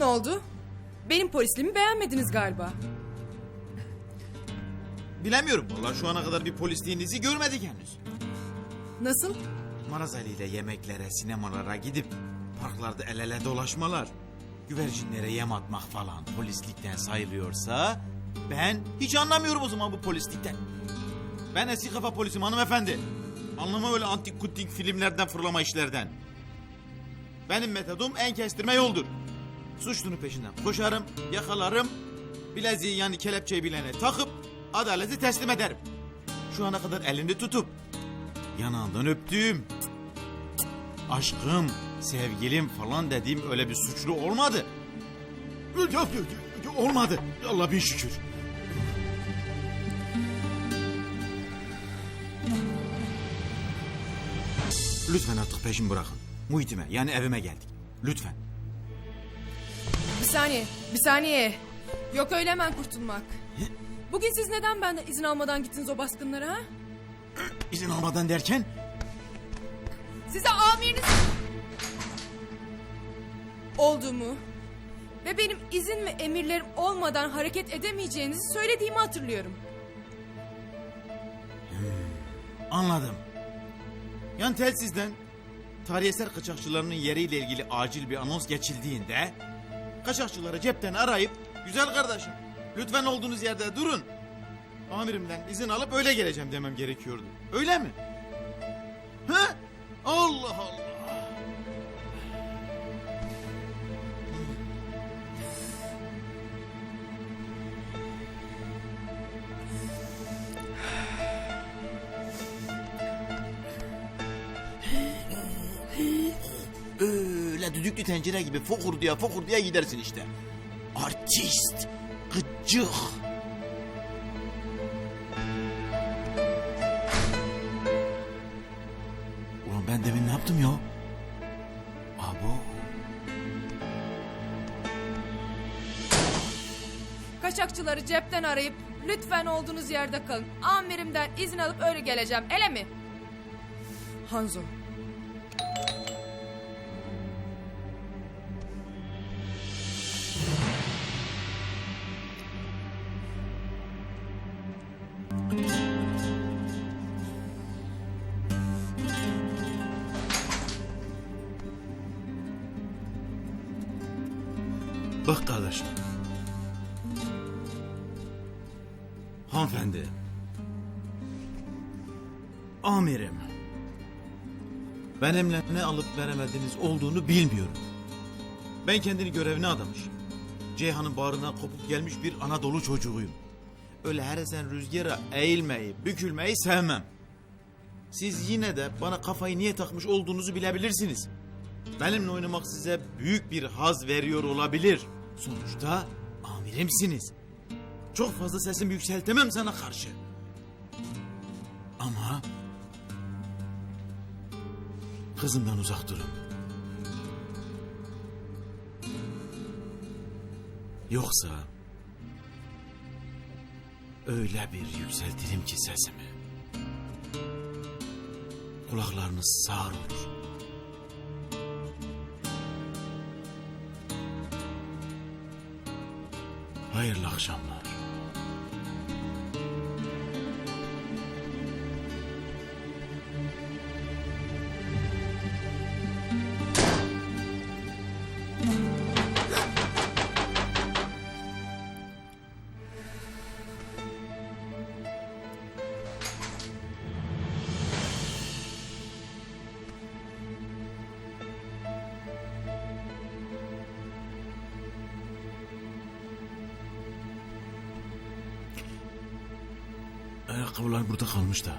oldu? Benim polisliğimi beğenmediniz galiba. Bilemiyorum vallahi şu ana kadar bir polisliğinizi görmedik henüz. Nasıl? Maraz Ali ile yemeklere, sinemalara gidip parklarda el ele dolaşmalar, güvercinlere yem atmak falan polislikten sayılıyorsa ben hiç anlamıyorum o zaman bu polislikten. Ben eski kafa polisim hanımefendi. Anlamam öyle antik kutik filmlerden fırlama işlerden. Benim metodum en kestirme yoldur. Suçlunun peşinden koşarım, yakalarım, bileziği yani kelepçeyi bilene takıp adaleti teslim ederim. Şu ana kadar elini tutup yanağından öptüğüm, aşkım, sevgilim falan dediğim öyle bir suçlu olmadı. Olmadı. Allah bin şükür. Lütfen artık peşimi bırakın. Muhitime yani evime geldik. Lütfen. Saniye, bir saniye. Yok öyle hemen kurtulmak. Bugün siz neden benden izin almadan gittiniz o baskınlara ha? İzin almadan derken Size amiriniz... Olduğumu ve benim izin ve emirlerim olmadan hareket edemeyeceğinizi söylediğimi hatırlıyorum. anladım. Yani telsizden tarih eser kaçakçılarının yeriyle ilgili acil bir anons geçildiğinde kaçakçıları cepten arayıp güzel kardeşim lütfen olduğunuz yerde durun. Amirimden izin alıp öyle geleceğim demem gerekiyordu. Öyle mi? Ha? Allah Allah. Düdüklü tencere gibi fokur diye fokur diye gidersin işte. Artist, gıcık. Ulan ben demin ne yaptım ya? Abo. Kaçakçıları cepten arayıp lütfen olduğunuz yerde kalın. Amirimden izin alıp öyle geleceğim. Ele mi? Hanzo. Bak kardeşim. Hanımefendi. Amirim. Benimle ne alıp veremediğiniz olduğunu bilmiyorum. Ben kendini görevine adamış. Ceyhan'ın bağrına kopup gelmiş bir Anadolu çocuğuyum. Öyle her esen rüzgara eğilmeyi, bükülmeyi sevmem. Siz yine de bana kafayı niye takmış olduğunuzu bilebilirsiniz. Benimle oynamak size büyük bir haz veriyor olabilir. Sonuçta amirimsiniz. Çok fazla sesimi yükseltemem sana karşı. Ama kızımdan uzak durun. Yoksa öyle bir yükseltirim ki sesimi. Kulaklarınız sağır olur. Hayırlı akşamlar. Ayakkabılar burada kalmış da.